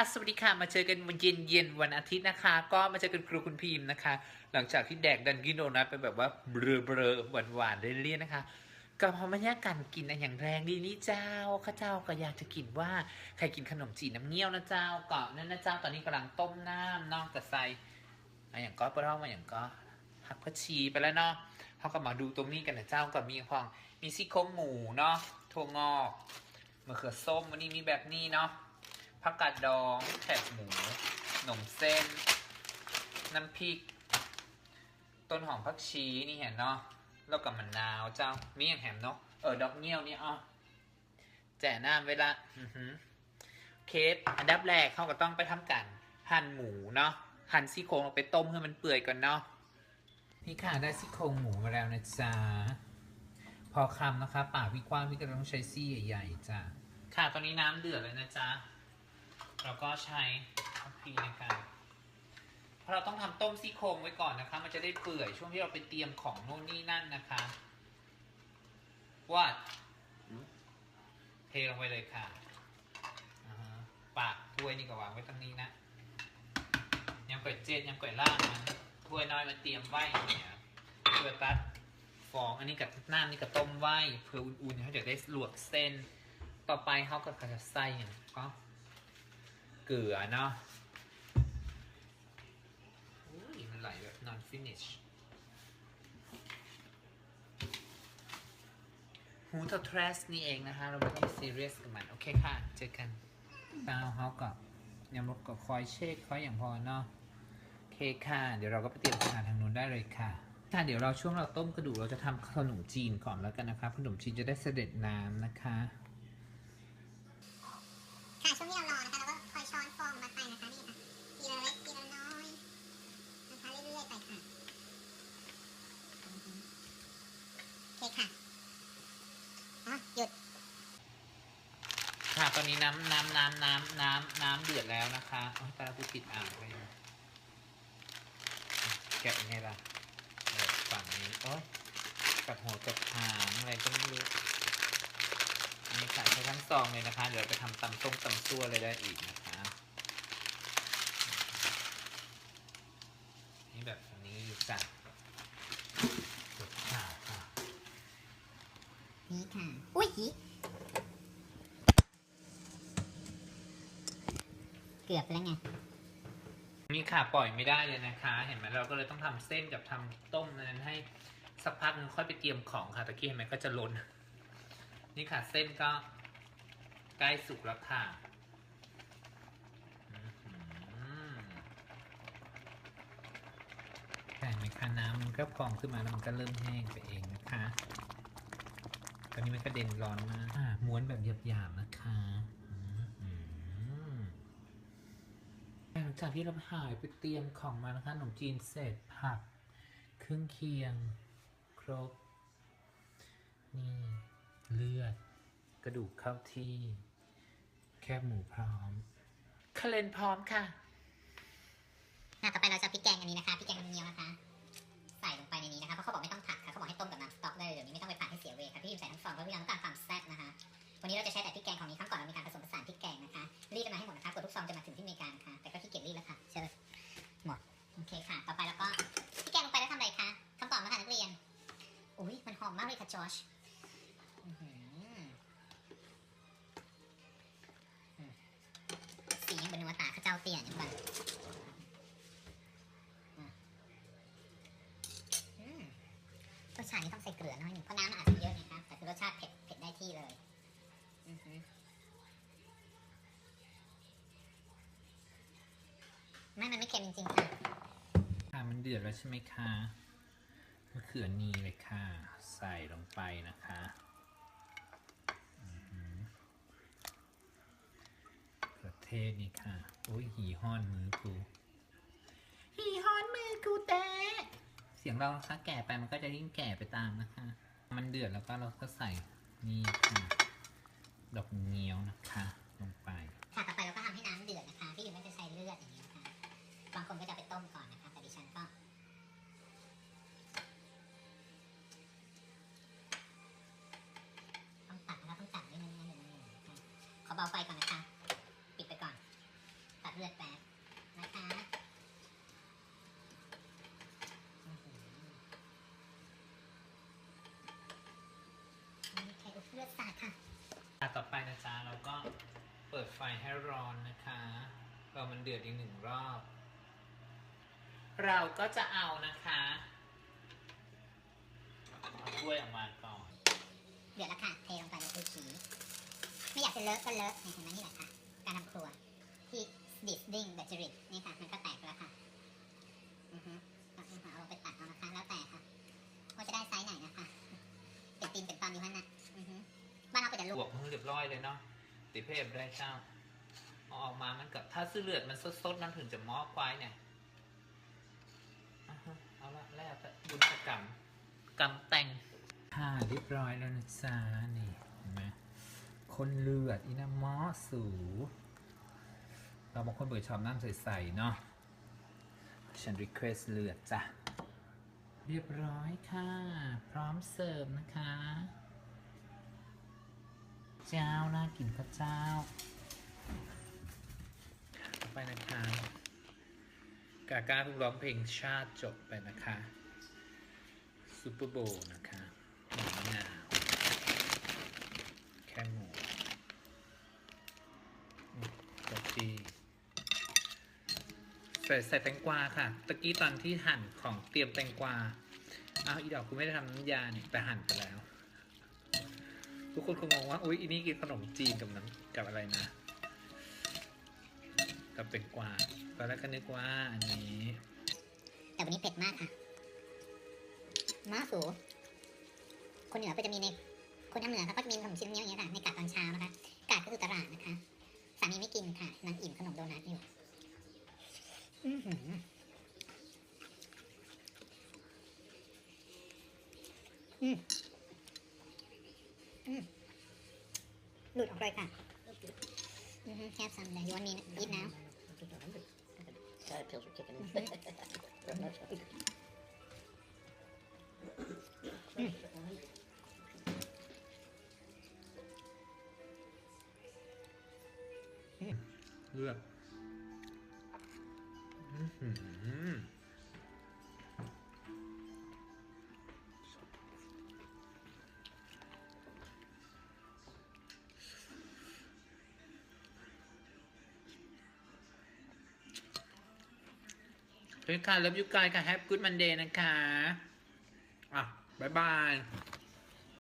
ค่ะ สวัสดีค่ะ มาเจอกันวันเย็นเย็นวันอาทิตย์นะคะ ก็มาเจอกันครูคุณพิมพ์นะคะ หลังจากที่แดกดันกินโดนัทไปแบบว่าเบลอเบลอหวานหวานเรื่อยๆนะคะก็พอมาแยกกันกินอันอย่างแรงดีนี่เจ้าข้าเจ้าก็อยากจะกินว่าใครกินขนมจีนน้ำเงี้ยวนะเจ้าก่อนนั่นนะเจ้าตอนนี้กำลังต้มน้ำนอกกับใส่อันอย่างก็ปลามาอย่างก็หักผักชีไปแล้วเนาะเขาก็มาดูตรงนี้กันนะเจ้าก็มีพองมีซี่โครงหมูเนาะถั่วงอกมะเขือส้มวันนี้มีแบบนี้เนาะ ผักกาดดอง แคบหมู หนมเส้น น้ำพริก ต้นหอมผักชีนี่เห็นเนาะ แล้วกับมะนาวเจ้า มีอย่างแหมเนาะ เออ ดอกเงี้ยวนี่อ๋อแจ่น้ำเวลาเคสอันดับแรกเขาก็ต้องไปทำกัน หั่นหมูเนาะ หั่นซี่โครงลงไปต้มให้มันเปื่อยก่อนเนาะ นี่ค่ะได้ซี่โครงหมูมาแล้วนะจ๊ะ พอคำนะคะ ปากพี่กว้างพี่ก็ต้องใช้ซี่ใหญ่ๆจ้ะค่ะ ตอนนี้น้ำเดือดเลยนะจ๊ะ เราก็ใช้ทัพพีนะคะเพราะเราต้องทำต้มซี่โครงไว้ก่อนนะคะ มันจะได้เปื่อยช่วงที่เราไปเตรียมของโน่นนี่นั่นนะคะว่าเทลงไปเลยค่ะะปากถ้วยนี่ก็วางไว้ตรงนี้นะยำก๋วยเจ็ดยำก๋วยล่างมันถ้วยน้อยมาเตรียมไว้เนี่ยเพื่อตัดฟองอันนี้กับน้ำนี่กับต้มไว้เพื่ออุ่นๆเขาจะได้ลวกเส้น ต่อไปเขาก็จะใส่อย่างก็ เกลือเนาะอุ้ยมันไหลแบบ non finish หูทอทรสนี่เองนะคะ เราไม่ต้องซีเรียสกับมัน โอเคค่ะ เจอกันตาวเขากับยำรสกับคอยเช็คคอยอย่างพอเนาะโอเคค่ะ เดี๋ยวเราก็ไปเตรียมอาหารทางนู้นได้เลยค่ะค่ะเดี๋ยวเราช่วงเราต้มกระดูกเราจะทำขนมจีนก่อนแล้วกันนะคะขนมจีนจะได้เสด็จน้ำนะคะช่วงที่เรารอนะคะเราก็คอยช้อนฟองมาใส่นะคะนี่ค่ะทีละเล็กทีละน้อยนะคะเรื่อยๆไปค่ะอือฮึโอเคค่ะอ๋อหยุด ค่ะ ตอนนี้น้ำน้ำน้ำน้ำน้ำน้ำเดือดแล้วนะคะโอ้ตากูปิดอ่างไปแกะยังไงล่ะฝั่งนี้โอ้ยกับหัวกับหางอะไรก็ไม่รู้นี่ค่ะใช้ทั้งซองเลยนะคะ เดี๋ยวไปทำตำส้มตำซั่วเลยได้อีกนะคะ นี่แบบนี้อยู่จ้ะกดข่าวค่ะ นี่ค่ะ อุ้ย เกือบแล้วไงนี่ค่ะปล่อยไม่ได้เลยนะคะ เห็นไหมเราก็เลยต้องทำเส้นกับทำต้มนั้นให้สักพักนึงค่อยไปเตรียมของค่ะตะกี้เห็นไหมก็จะล้น นี่ค่ะเส้นก็ใกล้สุกแล้วค่ะอื้อหือเห็นไหมคะน้ำมันก็พองขึ้นมาแล้วมันก็เริ่มแห้งไปเองนะคะ ตอนนี้มันกระเด็นร้อนมากม้วนแบบหยาบๆนะคะอื้อหือ หลัง จากที่เราหายไปเตรียมของมานะคะขนมจีนเสร็จผัก เครื่องเคียง ครบ นี่ เลือด กระดูกเข้าที่ แคบหมูพร้อมคาเลนพร้อมค่ะอะต่อไปเราจะพริกแกงอันนี้นะคะพริกแกงน้ำเงี้ยวนะคะ ใส่ลงไปในนี้นะคะเพราะเขาบอกไม่ต้องผัดค่ะเขาบอกให้ต้มกับน้ำสต๊อกได้เลยเดี๋ยวนี้ไม่ต้องไปผัดให้เสียเวลค่ะพี่พิมใส่ทั้งสองเพราะพี่เราต้องการความแซ่บนะคะวันนี้เราจะใช้แต่พริกแกงของนี้ครั้งก่อน ชสียังเป็นเนื้อตาข้าเจ้าเตี้ยอย่างบันรสชาตินี้ต้องใส่เกลือน้อยหนึ่งเพราะน้ำมันอาจจะเยอะนะครับ แต่คือรสชาติเผ็ดเผ็ดได้ที่เลยไม่ มันไม่เค็มจริงๆค่ะ ค่ะ มันเดือดแล้วใช่ไหมคะะเขือนีเลยค่ะ ใส่ลงไปนะคะอื้อหือประเทศนี่ค่ะ โอ้ยหีห้อนมือกูหีห้อนมือกูแตะเสียงเรานะคะแก่ไปมันก็จะยิ่งแก่ไปตามนะคะ มันเดือดแล้วก็เราก็ใส่นี่ค่ะ ดอกเงี้ยวนะคะลงไปค่ะ เบาไฟก่อนนะคะ ปิดไปก่อน ตัดเลือดแป๊บนะคะไข่อบเลือดสาค่ะอะต่อไปนะจ๊ะเราก็เปิดไฟให้ร้อนนะคะเรามันเดือดอีกหนึ่งรอบ เราก็จะเอานะคะกล้วยออกมาก่อน เดือดแล้วค่ะ เทลงไปในคือขี จะเลอะก็เลอะเนี่ยเห็นไหมนี่แหละค่ะ การทำครัวที่ดิสดิ้งแบตเตอรี่นี่ค่ะ มันก็แตกแล้วค่ะอือฮึเอาเอาลงไปตัดเอานะคะแล้วแต่ค่ะว่าจะได้ไซส์ไหนนะคะเป็นตีนเป็นตอนอยู่ข้างหน้าอือฮึบ้านเราเป็นแต่ลลูกวกมือเรียบร้อยเลยเนาะติเพบได้เจ้าเอาออกมามันกับถ้าซื้อเลือดมันสดๆมันถึงจะมอควายเนี่ยอ่าฮะเอาละแล้วแต่บุญกรรมกรรมแต่งค่ะเรียบร้อยแล้วนะจ๊ะนี่เห็นไหม คนเลือด อีนะมอสูเราบางคนเปิดชอบน้ำใสๆเนาะฉันรีเควสเลือดจ้ะ เรียบร้อยค่ะ พร้อมเสิร์ฟนะคะ เจ้าน่ากินพระเจ้าต่อไปนะคะกาก้าเพิ่งร้องเพลงชาติจบไปนะคะซูเปอร์โบว์นะคะหมูมะนาวแค่หมูอืม กะทิใส่ใส่แตงกวาค่ะ ตะกี้ตอนที่หั่นของเตรียมแตงกวาอ้าวอีดอกคุณไม่ได้ทำน้ำยาเนี่ยแต่หั่นไปแล้ว ทุกคนคงงงว่าอุ๊ยอีนี่กินขนมจีนกับน้ำกับอะไรนะ กับเป็นกวาตอนแรกก็นึกว่าอันนี้ แต่วันนี้เผ็ดมากค่ะม้าสูคนเหนือก็จะมีในคนทางเหนือเขาก็จะมีขนมชิ้นนี้อย่างเงี้ยค่ะในกาดตอนเช้านะคะกาดก็คือตลาดนะคะ สามีไม่กินค่ะนางอิ่มขนมโดนัทอยู่อื้อหืออืมอืมหลุดออกเลยค่ะอือฮึแคบซ้ำเลยยวนมีอีทน้ำ Uh, pills were kicking in. Mm. เลือกอื้อหือเฮ้ยค่ะ love you guys ค่ะ have good Monday นะคะ อะ บ๊ายบาย